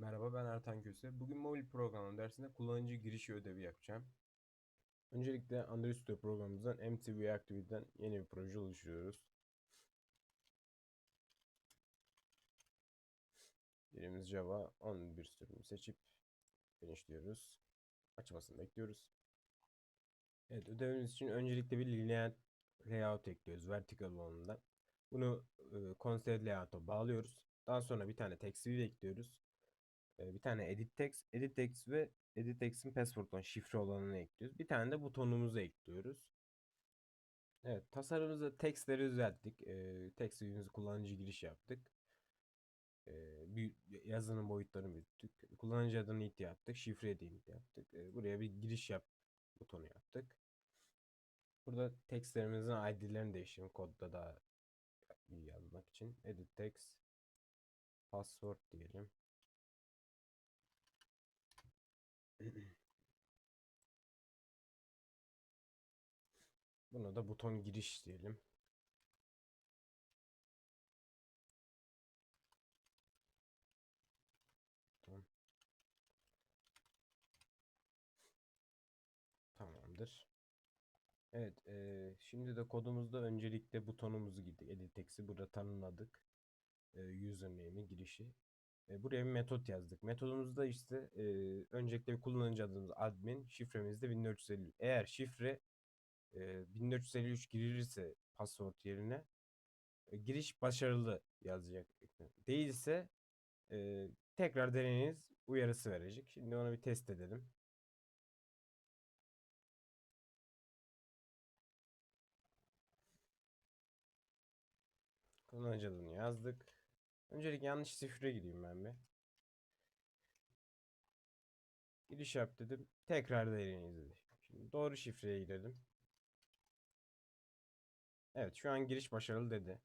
Merhaba ben Ertan Köse. Bugün mobil programlama dersinde kullanıcı girişi ödevi yapacağım. Öncelikle Android Studio programımızdan MTV Activity'den yeni bir proje oluşturuyoruz. Dilimiz Java 11 sürümü seçip genişliyoruz. Açmasını bekliyoruz. Evet ödevimiz için öncelikle bir linear layout ekliyoruz vertical olanından. Bunu e, constraint layout'a bağlıyoruz. Daha sonra bir tane text view ekliyoruz. Bir tane edit text, edit text ve edit text'in password'dan şifre olanını ekliyoruz. Bir tane de butonumuzu ekliyoruz. Evet, tasarımımızda textleri düzelttik. E, text view'imizi kullanıcı giriş yaptık. E, bir yazının boyutlarını büyüttük. Kullanıcı adını int yaptık. Şifre de yaptık. E, buraya bir giriş yap butonu yaptık. Burada textlerimizin id'lerini değiştirelim kodda daha iyi yazmak için. Edit text password diyelim. Buna da buton giriş diyelim. Buton. Tamamdır. Evet, eee, şimdi de kodumuzda öncelikle butonumuzu gittik. Edit text'i burada tanımladık. Eee username'i girişi. E, buraya bir metot yazdık. Metodumuzda işte e, öncelikle bir kullanıcı adımız admin, şifremiz de 1453. Eğer şifre e, 1453 girilirse password yerine e, giriş başarılı yazacak. Değilse e, tekrar deneyiniz uyarısı verecek. Şimdi onu bir test edelim. Kullanıcı adını yazdık. Öncelikle yanlış şifre gireyim ben bir. Giriş yap dedim. Tekrar deneyiniz dedi. Şimdi doğru şifreye girelim. Evet şu an giriş başarılı dedi.